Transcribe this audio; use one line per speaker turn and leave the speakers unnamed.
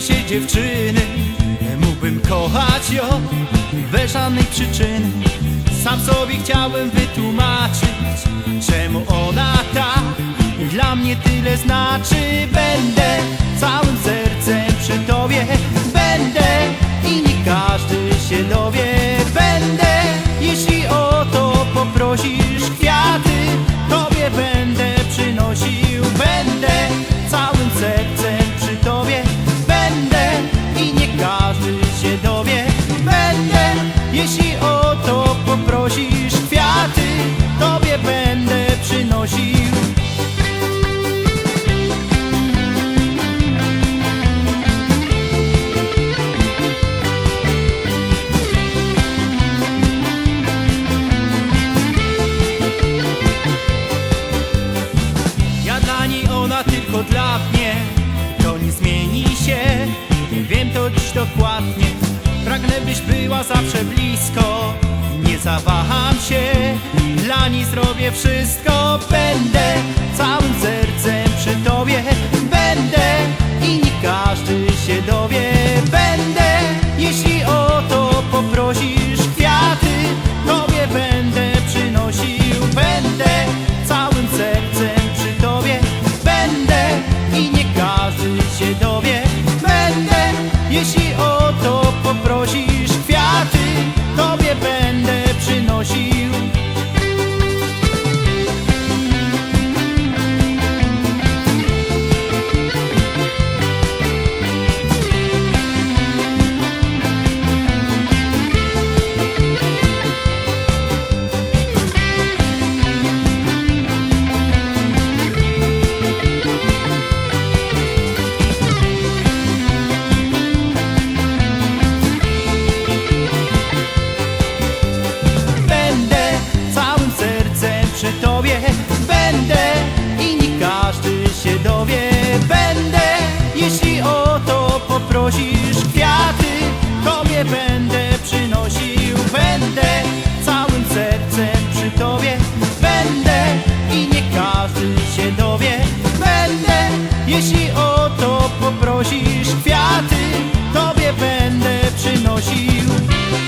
się dziewczyny. Mógłbym kochać ją bez żadnej przyczyny. Sam sobie chciałem wytłumaczyć Czemu ona tak dla mnie tyle znaczy. Będę całym sercem przy tobie. Będę i nie każdy się dowie. Będę, jeśli o to poprosisz Dokładnie. Pragnę byś była zawsze blisko. Nie zawaham się Dla niej zrobię wszystko. Będę całym hoje. poprosisz kwiaty, tobie będę przynosił.